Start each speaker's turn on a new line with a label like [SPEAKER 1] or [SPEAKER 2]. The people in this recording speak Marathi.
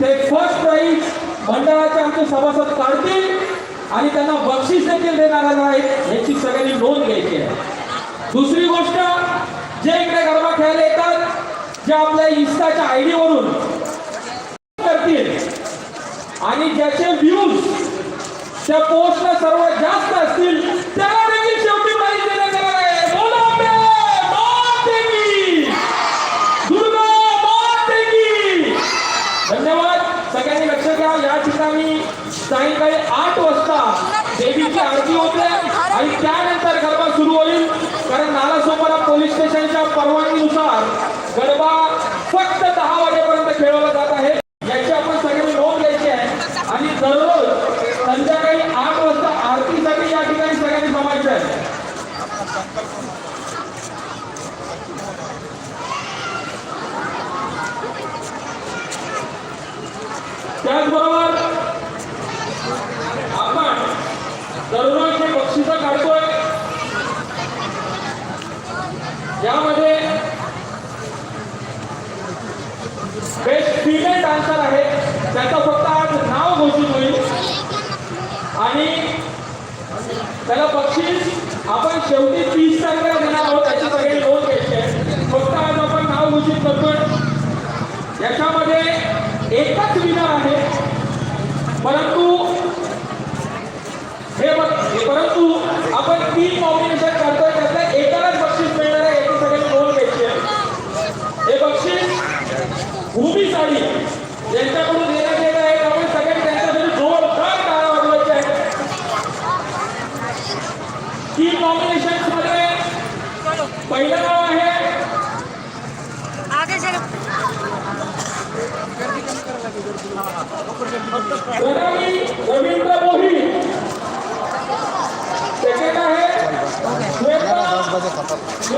[SPEAKER 1] ते फर्स्ट प्राईज मंडळाचे आमचे सभासद काढतील आणि त्यांना बक्षीस देखील देणार आहेत. याची सगळ्यांनी नोंद घ्यायची आहे. दुसरी गोष्ट जे इकडे गरबा खेळायला येतात जे आपल्या इन्स्टाच्या आय वरून करतील आणि ज्याचे व्ह्यूज त्या पोस्टला सर्वात जास्त असतील त्या ठिकाणी सायंकाळी आठ वाजता देवीची आरती होते आणि त्यानंतर गरबा सुरू होईल. कारण नालासोपारा पोलीस स्टेशनच्या परवानगीनुसार गरबा फक्त दहा वाजेपर्यंत खेळवला जात आहे. याची आपण सगळी नोंद घ्यायची आहे. आणि दररोज संध्याकाळी आठ वाजता आरतीसाठी या ठिकाणी सगळ्यांनी जमायचं आहे. त्याचबरोबर आपण दररोज जे बक्षिसं काढतोय. यामध्ये बेस्ट फिमेल डान्सर आहे. त्याचं फक्त आज नाव घोषित होईल. आणि त्याला बक्षीस आपण शेवटी तीस तारखेला देणार आहोत. त्याची सगळी नोंद घ्यायची आहे. फक्त आज आपण नाव घोषित करतोय. याच्यामध्ये एकच विनर आहे. परंतु परंतु आपण तीन नॉमिनेशन करतोय त्यातल्या एकालाच बक्षीस मिळणार आहे याची सगळी नोंद घ्यायची आहे. हे बक्षीस भूमी साडी यांच्याकडून देण्यात येत आहे त्यामुळे सगळ्यांनी त्यांच्यासाठी जोरदार टाळ्या वाजवायच्या आहेत. तीन नॉमिनेशन मध्ये पहिलं नाव आहे
[SPEAKER 2] आगे
[SPEAKER 1] বাজে খাতা